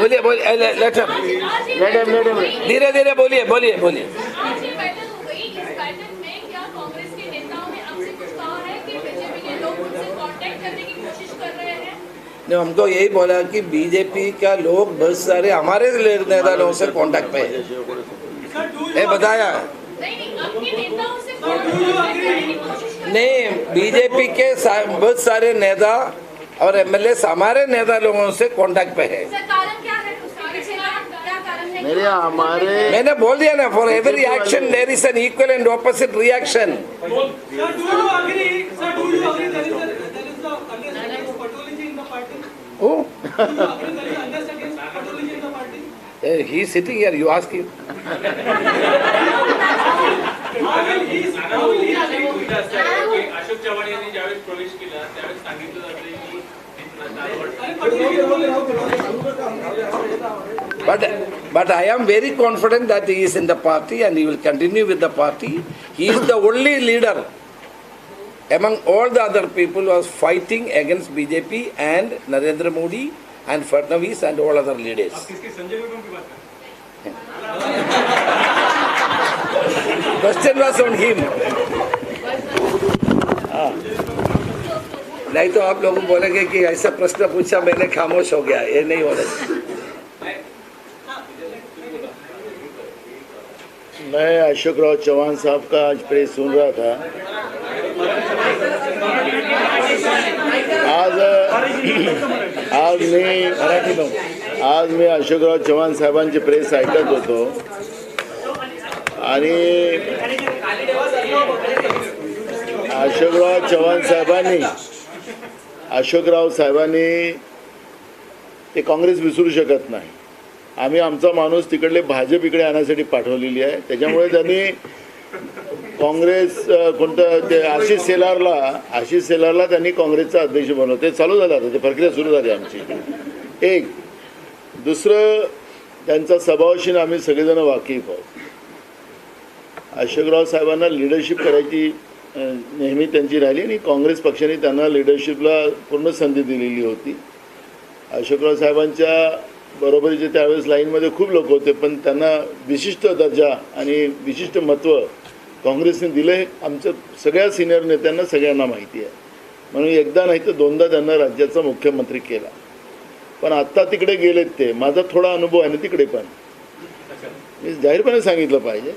बोलिए बोलिए लेट हम्म। हिम मैडम हम्म, हम्म। धीरे धीरे बोलिए बोलिए बोलिए। नहीं हमको यही बोला कि बीजेपी का लोग बहुत सारे हमारे नेता लोगों से कांटेक्ट पे है। बताया। नहीं बीजेपी के बहुत सारे नेता और एमएलए हमारे नेता लोगों से कांटेक्ट पे है। मेरे हमारे मैंने बोल दिया ना for every action there is an equal and opposite reaction he sitting यार you ask Ashok Pravesh But but I am very confident that he is in the party and he will continue with the party. He is the only leader among all the other people who was fighting against BJP and Narendra Modi and Fadnavis and all other leaders. किसकी संजय निगम की बात कर Question was on him. हाँ। नहीं तो आप लोग बोलेंगे कि ऐसा प्रश्न पूछा मैंने खामोश हो गया ये नहीं होना चाहिए। मैं अशोक राव चौहान साहब का आज प्रेस सुन रहा था। आज आज मी आज मी अशोकराव चव्हाण साहेबांची प्रेस ऐकत होतो। आणि अशोकराव चव्हाण साहेबांनी अशोकराव साहेबांनी ते काँग्रेस विसरू शकत नाही. आम्ही आमचा माणूस तिकडले भाजप इकडे आणण्यासाठी पाठवलेली आहे. त्याच्यामुळे त्यांनी काँग्रेस कोणतं ते आशिष सेलारला आशिष सेलारला त्यांनी काँग्रेसचा अध्यक्ष बनवलं. ते चालू झालं आता ते प्रक्रिया सुरू झाली आमची. एक दुसरं त्यांचा स्वभावशीन आम्ही सगळेजण वाकिफ आहोत अशोकराव साहेबांना लिडरशिप करायची नेहमी त्यांची राहिली आणि काँग्रेस पक्षाने त्यांना लिडरशिपला पूर्ण संधी दिलेली होती. अशोकराव साहेबांच्या बरोबरीचे त्यावेळेस लाईनमध्ये खूप लोक होते पण त्यांना विशिष्ट दर्जा आणि विशिष्ट महत्त्व काँग्रेसने दिलं हे आमच्या सगळ्या सिनियर नेत्यांना सगळ्यांना माहिती आहे. म्हणून एकदा नाही तर दोनदा त्यांना राज्याचा मुख्यमंत्री केला. पण आत्ता तिकडे गेलेत ते. माझा थोडा अनुभव आहे ना तिकडे पण. मी जाहीरपणे सांगितलं पाहिजे.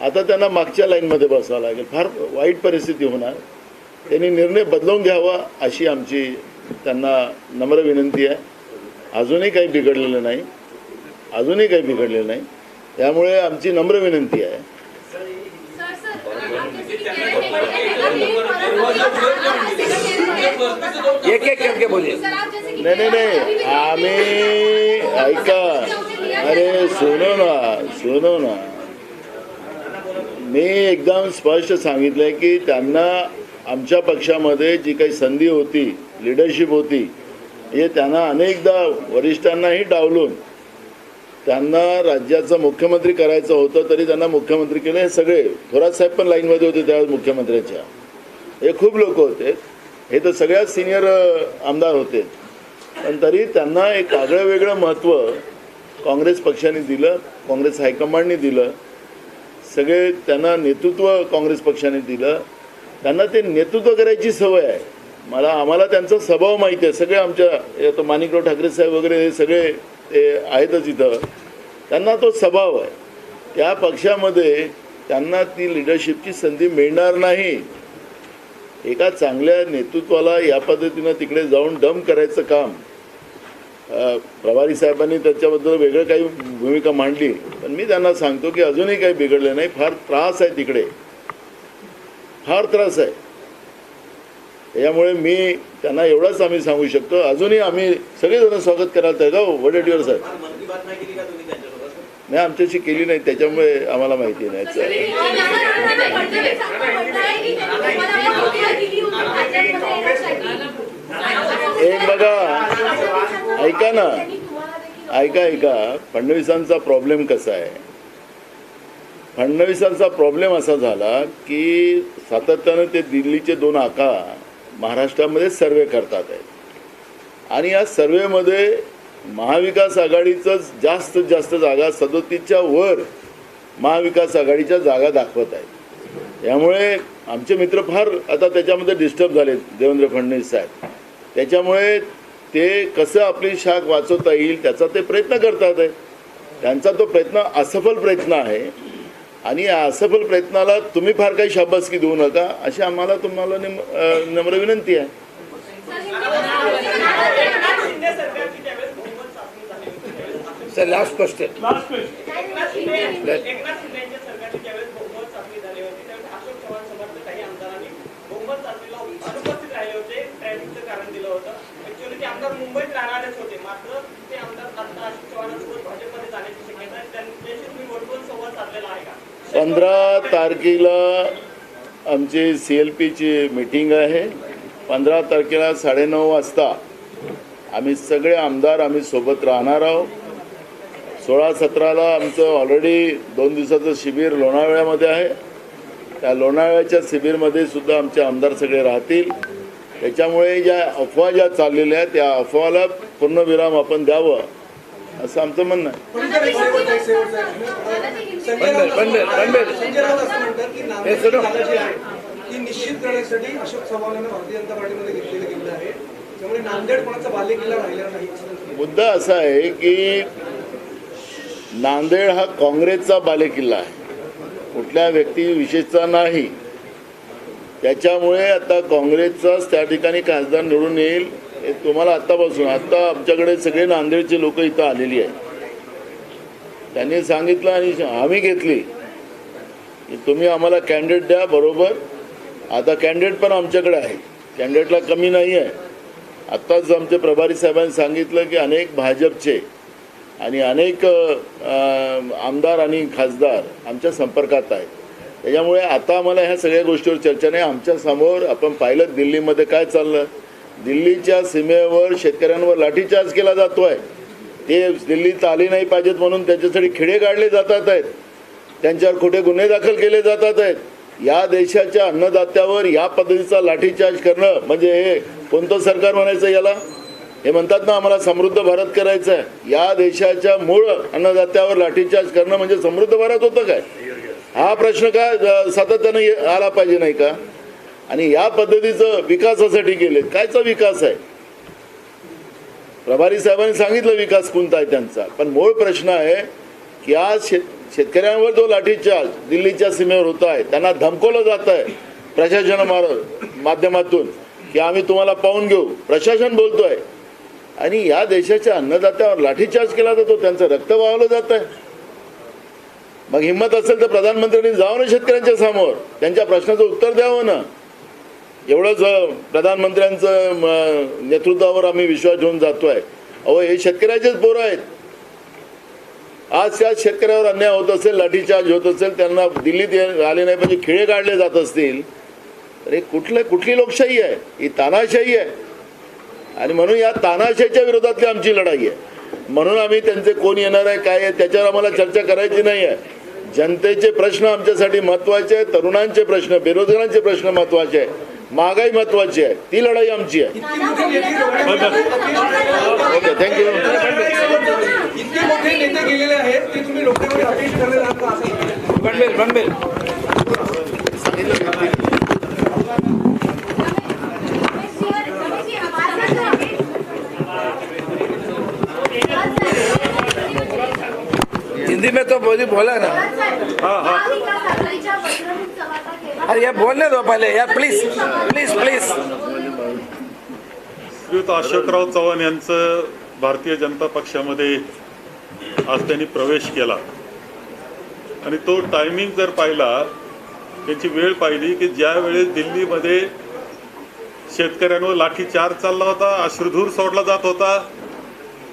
आता त्यांना मागच्या लाईनमध्ये बसावं लागेल. फार वाईट परिस्थिती होणार. त्यांनी निर्णय बदलवून घ्यावा अशी आमची त्यांना नम्र विनंती आहे. अजूनही काही बिघडलेलं नाही. अजूनही काही बिघडलेलं नाही. त्यामुळे आमची नम्र विनंती आहे. एक एक करके बोलिए नाही नाही नाही आम्ही ऐका. अरे सुनो ना सुनो ना मी एकदम स्पष्ट सांगितलंय की त्यांना आमच्या पक्षामध्ये जी काही संधी होती लिडरशिप होती हे त्यांना अनेकदा वरिष्ठांनाही डावलून त्यांना राज्याचं मुख्यमंत्री करायचं होतं तरी त्यांना मुख्यमंत्री केलं. हे सगळे थोरात साहेब पण लाईनमध्ये होते त्यावेळेस मुख्यमंत्र्यांच्या. हे खूप लोक होते. हे तर सगळ्यात सिनियर आमदार होते. पण तरी त्यांना एक आगळं वेगळं महत्त्व काँग्रेस पक्षाने दिलं काँग्रेस हायकमांडने दिलं. सगळे त्यांना नेतृत्व काँग्रेस पक्षाने दिलं. त्यांना ते नेतृत्व करायची सवय आहे. मला आम्हाला त्यांचा स्वभाव माहिती आहे. सगळे आमच्या तो माणिकराव ठाकरे साहेब वगैरे हे सगळे ते आहेतच इथं. त्यांना तो स्वभाव आहे. त्या पक्षामध्ये त्यांना ती लिडरशिपची संधी मिळणार नाही. एका चांगल्या नेतृत्वाला या पद्धतीनं तिकडे जाऊन डम करायचं काम. प्रभारी साहेबांनी त्याच्याबद्दल वेगळं काही भूमिका मांडली. पण मी त्यांना सांगतो की अजूनही काही बिघडलं नाही. फार त्रास आहे तिकडे. फार त्रास आहे. त्याच्यामुळे मी त्यांना एवढंच आम्ही सांगू शकतो अजूनही आम्ही सगळेजण स्वागत करायला तयार का वडेटीवर साहेब नाही आमच्याशी केली नाही त्याच्यामुळे आम्हाला माहिती नाही एक बघा ऐका ना ऐका ऐका फडणवीसांचा प्रॉब्लेम कसा आहे फडणवीसांचा प्रॉब्लेम असा झाला की सातत्यानं ते दिल्लीचे दोन आका महाराष्ट्रामध्ये सर्वे करतात आहेत. आणि या सर्वेमध्ये महाविकास आघाडीचं जास्तीत जास्त जागा सदोतीसच्या वर महाविकास आघाडीच्या जागा दाखवत आहेत. यामुळे आमचे मित्र फार आता त्याच्यामध्ये डिस्टर्ब झाले देवेंद्र फडणवीस साहेब. त्याच्यामुळे ते कसं आपली शाख वाचवता येईल त्याचा ते प्रयत्न करतात आहे त्यांचा तो प्रयत्न असफल प्रयत्न आहे. आणि या असफल प्रयत्नाला तुम्ही फार काही शाबासकी देऊ नका अशी आम्हाला तुम्हाला नम्र विनंती आहे. Sir last question Eknath Shinde Eknath शिंदेच्या सरकारची ज्यावेळेस बहुमत चाचणी झाली होती त्यावेळेस अशोक चव्हाण समर्थ काही आमदारांनी बहुमत चाचणीला अनुपस्थित राहिले होते ट्रॅफिकचं कारण दिलं होतं ऍक्च्युअली ते आमदार मुंबईत राहणारेच होते. मात्र ते आमदार आता अशोक चव्हाणांसोबत भाजपमध्ये जाण्याची शक्यता आहे. त्यांच्याशी तुम्ही वरतून संवाद साधलेला आहे का? पंधरा तारखेला आमची सी एल पीची मिटिंग आहे. पंधरा तारखेला साडेनऊ वाजता आम्ही सगळे आमदार आम्ही सोबत राहणार आहोत. सोळा सतराला आमचं ऑलरेडी दोन दिवसाचं शिबिर लोणावळ्यामध्ये आहे. त्या लोणावळ्याच्या शिबिरमध्ये सुद्धा आमचे आमदार सगळे राहतील. त्याच्यामुळे ज्या अफवा ज्या चाललेल्या आहेत त्या अफवाला पूर्णविराम आपण द्यावं असं आमचं म्हणणं आहे. हे ती निश्चित करण्यासाठी अशोक भारतीय जनता पार्टीमध्ये घेतलेलं त्यामुळे नांदेड कोणाचा राहिलेला नाही मुद्दा असा आहे की नांदेड हा काँग्रेसचा बालेकिल्ला आहे. कुठल्या व्यक्ती विशेषचा नाही. त्याच्यामुळे आता काँग्रेसचाच त्या ठिकाणी खासदार निवडून येईल हे तुम्हाला आत्तापासून आत्ता आमच्याकडे सगळे नांदेडचे लोक इथं आलेली आहेत. त्यांनी सांगितलं आणि आम्ही घेतली. की तुम्ही आम्हाला कॅन्डिडेट द्या बरोबर. आता कॅन्डिडेट पण आमच्याकडे आहे. कॅन्डिडेटला कमी नाही आहे. आत्ताच आमचे प्रभारी साहेबांनी सांगितलं की अनेक भाजपचे आणि अनेक आमदार आणि खासदार आमच्या संपर्कात आहेत. त्याच्यामुळे आता आम्हाला ह्या सगळ्या गोष्टीवर चर्चा नाही. आमच्यासमोर आपण पाहिलं दिल्लीमध्ये काय चाललं. दिल्लीच्या सीमेवर शेतकऱ्यांवर लाठीचार्ज केला जातो आहे ते दिल्लीत आले नाही पाहिजेत म्हणून त्याच्यासाठी खिडे काढले जातात आहेत. त्यांच्यावर खोटे गुन्हे दाखल केले जातात आहेत. या देशाच्या अन्नदात्यावर या पद्धतीचा लाठीचार्ज करणं म्हणजे हे कोणतं सरकार म्हणायचं याला? हे म्हणतात ना आम्हाला समृद्ध भारत करायचं आहे या देशाच्या मूळ अन्नदात्यावर लाठीचार्ज करणं म्हणजे समृद्ध भारत होतं काय? हा प्रश्न का सातत्यानं आला पाहिजे नाही का? आणि या पद्धतीचं विकासासाठी केले कायचा विकास आहे? प्रभारी साहेबांनी सांगितलं विकास कोणता आहे त्यांचा. पण मूळ प्रश्न आहे की आज शेत शेतकऱ्यांवर जो लाठीचार्ज दिल्लीच्या सीमेवर होत आहे त्यांना धमकवलं जात आहे प्रशासना माध्यमातून की आम्ही तुम्हाला पाहून घेऊ. प्रशासन बोलतोय. आणि या देशाच्या अन्नदात्यावर लाठीचार्ज केला जातो त्यांचं रक्त वाहवलं जात आहे. मग हिंमत असेल तर प्रधानमंत्र्यांनी जावं ना शेतकऱ्यांच्या समोर? त्यांच्या प्रश्नाचं उत्तर द्यावं ना? एवढंच प्रधानमंत्र्यांचं म, नेतृत्वावर आम्ही विश्वास ठेवून जातोय. अहो हे शेतकऱ्याचेच पोरं आहेत. आज त्या शेतकऱ्यावर अन्याय होत असेल लाठीचार्ज होत असेल त्यांना दिल्लीत ये- आले नाही म्हणजे खिळे काढले जात असतील. तर हे कुठलं कुठली लोकशाही आहे? ही तानाशाही आहे. आणि म्हणून या तानाशाहीच्या विरोधातली आमची लढाई आहे. म्हणून आम्ही त्यांचे कोण येणार आहे काय आहे त्याच्यावर आम्हाला चर्चा करायची नाही आहे. जनतेचे प्रश्न आमच्यासाठी महत्त्वाचे आहेत तरुणांचे प्रश्न बेरोजगारांचे प्रश्न महत्त्वाचे आहे महागाई महत्त्वाची आहे. ती लढाई आमची आहे. मोठी नेते ओके थँक्यू इतके मोठे नेते गेलेले आहेत की तुम्ही लोकांमध्ये अपील करले जात का असं म्हणतात. बंडल बंडल हिंदी में तो बोली बोला ना। अरे यार बोलने दो पहले यार please please please Shriyut Ashokrao Chavan यांचं भारतीय जनता पक्षामध्ये आज त्यांनी प्रवेश केला. आणि तो टायमिंग जर पाहिला त्याची वेळ पाहिली की ज्या वेळेस दिल्लीमध्ये शेतकऱ्यांवर लाठीचार्ज चालला होता अश्रुधूर सोडला जात होता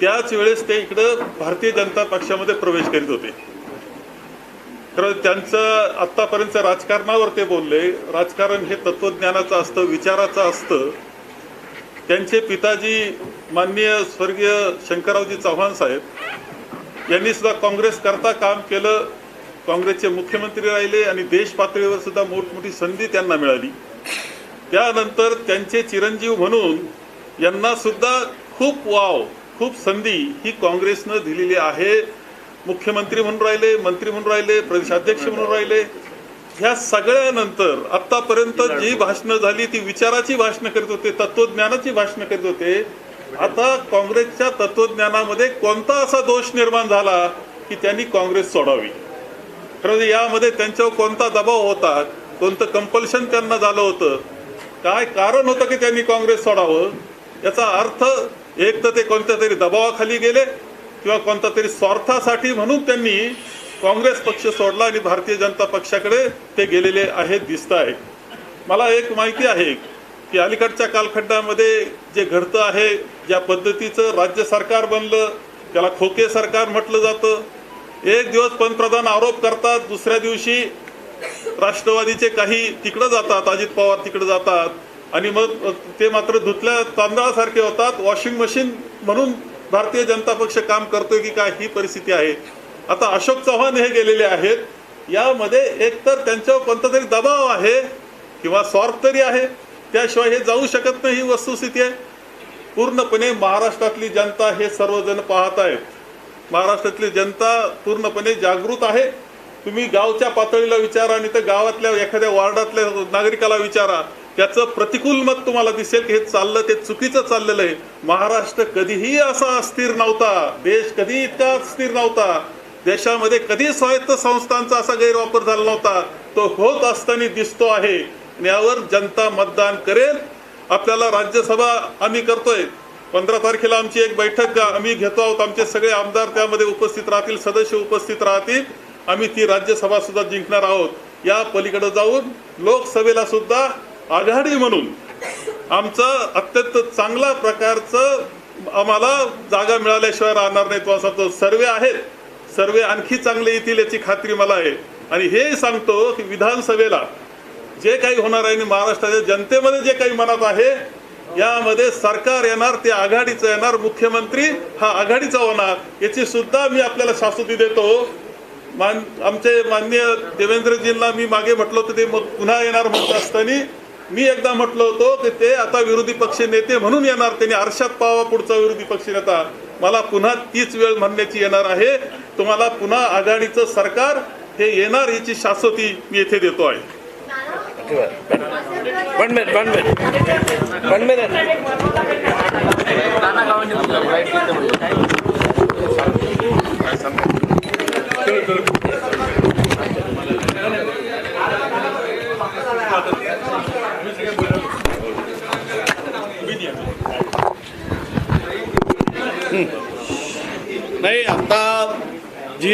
त्याच वेळेस ते इकडं भारतीय जनता पक्षामध्ये प्रवेश करीत होते. तर त्यांचं आत्तापर्यंत राजकारणावर ते बोलले. राजकारण हे तत्वज्ञानाचं असतं विचाराचं असतं. त्यांचे पिताजी माननीय स्वर्गीय शंकररावजी चव्हाण साहेब यांनी सुद्धा काँग्रेस करता काम केलं. काँग्रेसचे मुख्यमंत्री राहिले आणि देश पातळीवर सुद्धा मोठमोठी संधी त्यांना मिळाली. त्यानंतर त्यांचे चिरंजीव म्हणून यांना सुद्धा खूप वाव खूप संधी ही काँग्रेसनं दिलेली आहे. मुख्यमंत्री म्हणून राहिले मंत्री म्हणून राहिले प्रदेशाध्यक्ष म्हणून राहिले. ह्या सगळ्यानंतर आतापर्यंत जी भाषणं झाली ती विचाराची भाषणं करीत होते तत्वज्ञानाची भाषणं करीत होते. आता काँग्रेसच्या तत्वज्ञानामध्ये कोणता असा दोष निर्माण झाला की त्यांनी काँग्रेस सोडावी? खरं यामध्ये त्यांच्यावर कोणता दबाव होता कोणतं कंपल्शन त्यांना झालं होतं काय कारण होतं की त्यांनी काँग्रेस सोडावं? याचा अर्थ एक तर ते कोणत्या तरी दबावाखाली गेले किंवा कोणत्या तरी स्वार्थासाठी म्हणून त्यांनी काँग्रेस पक्ष सोडला आणि भारतीय जनता पक्षाकडे ते गेलेले आहेत दिसत आहेत मला एक माहिती आहे की अलीकडच्या कालखंडामध्ये जे घडतं आहे ज्या पद्धतीचं राज्य सरकार बनलं त्याला खोके सरकार म्हटलं जातं. एक दिवस पंतप्रधान आरोप करतात दुसऱ्या दिवशी राष्ट्रवादीचे काही तिकडं जातात अजित पवार तिकडं जातात. आणि मग ते मात्र धुतल्या तांदळासारखे होतात. वॉशिंग मशीन म्हणून भारतीय जनता पक्ष काम करतोय की काय ही परिस्थिती आहे. आता अशोक चव्हाण हे गेलेले आहेत. यामध्ये एकतर त्यांच्यावर कोणता तरी दबाव आहे किंवा स्वार्थ तरी आहे. त्याशिवाय हे जाऊ शकत नाही ही वस्तुस्थिती आहे. पूर्णपणे महाराष्ट्रातली जनता हे सर्वजण पाहत आहेत. महाराष्ट्रातली जनता पूर्णपणे जागृत आहे. तुम्ही गावच्या पातळीला विचारा आणि तर गावातल्या एखाद्या वार्डातल्या नागरिकाला विचारा. त्याचं प्रतिकूल मत तुम्हाला दिसेल की हे चाललं ते चुकीचं चाललेलं आहे. महाराष्ट्र कधीही असा अस्थिर नव्हता. देश कधी इतका अस्थिर नव्हता. देशामध्ये कधी स्वायत्त संस्थांचा असा गैरवापर झाला नव्हता. तो होत असताना दिसतो आहे. यावर जनता मतदान करेल. आपल्याला राज्यसभा आम्ही करतोय. पंधरा तारखेला आमची एक बैठक आम्ही घेतो आहोत. आमचे सगळे आमदार त्यामध्ये उपस्थित राहतील सदस्य उपस्थित राहतील. आम्ही ती राज्यसभा सुद्धा जिंकणार आहोत. या पलीकडे जाऊन लोकसभेला सुद्धा आघाडी म्हणून. आमचं अत्यंत चांगल्या प्रकारचं आम्हाला जागा मिळाल्याशिवाय राहणार नाही तो असा तो सर्वे आहेत सर्वे आणखी चांगले येतील याची खात्री मला आहे. आणि हे सांगतो की विधानसभेला जे काही होणार आहे आणि महाराष्ट्राच्या जनतेमध्ये जे काही मनात आहे यामध्ये सरकार येणार ते आघाडीचं येणार मुख्यमंत्री हा आघाडीचा होणार याची सुद्धा मी आपल्याला शाश्वती देतो. मान आमचे माननीय देवेंद्रजींना मी मागे म्हटलं होतं ते मग पुन्हा येणार म्हणत असताना मी एकदा म्हटलं होतो की ते आता विरोधी पक्ष नेते म्हणून येणार त्यांनी आरशात पावा पुढचा विरोधी पक्ष नेता. मला पुन्हा तीच वेळ म्हणण्याची येणार आहे. तुम्हाला पुन्हा आघाडीचं सरकार हे येणार याची शाश्वती मी येथे देतो आहे. One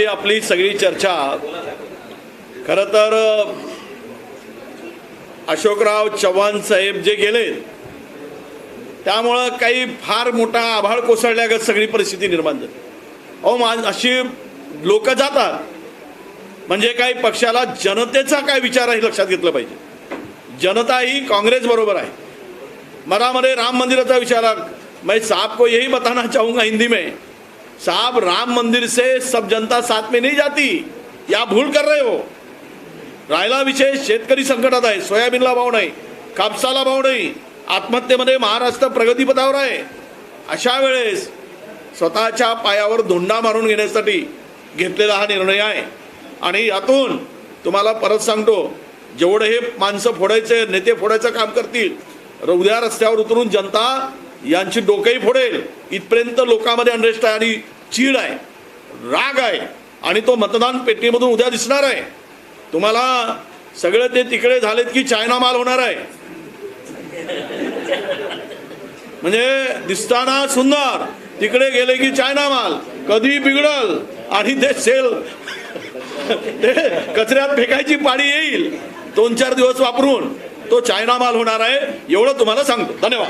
ही आपली सगळी चर्चा. खरं तर अशोकराव चव्हाण साहेब जे गेले त्यामुळं काही फार मोठा आभाळ कोसळल्यागत सगळी परिस्थिती निर्माण झाली. अहो मा अशी लोक जातात म्हणजे काही पक्षाला जनतेचा काय विचार आहे लक्षात घेतलं पाहिजे. जनता ही काँग्रेस बरोबर आहे. मरामध्ये राम मंदिराचा विचार आ- मैं साहब को यही बताना चाहूंगा हिंदी में साहब राम मंदिर से सब जनता साथ में नहीं जाती। या भूल कर रहे हो? राहिला विषय शेतकरी संकटात आहे सोयाबीनला भाव नाही कापसाला भाव नाही आत्महत्येमध्ये महाराष्ट्र प्रगतीपथावर आहे. अशा वेळेस स्वतःच्या पायावर धोंडा मारून घेण्यासाठी घेतलेला हा निर्णय आहे. आणि यातून तुम्हाला परत सांगतो जेवढे हे माणसं फोडायचे नेते फोडायचं काम करतील उद्या रस्त्यावर उतरून जनता यांची डोकंही फोडेल. इथपर्यंत लोकांमध्ये अनरेस्ट आहे आणि चीड आहे राग आहे आणि तो मतदान पेटीमधून उद्या दिसणार आहे. तुम्हाला सगळे ते तिकडे झालेत की चायना माल होणार आहे. म्हणजे दिसताना सुंदर तिकडे गेले की चायना माल कधी बिघडल आणि ते सेल ते कचऱ्यात फेकायची पाणी येईल. दोन चार दिवस वापरून. तो चायना माल होणार आहे एवढं तुम्हाला सांगतो. धन्यवाद.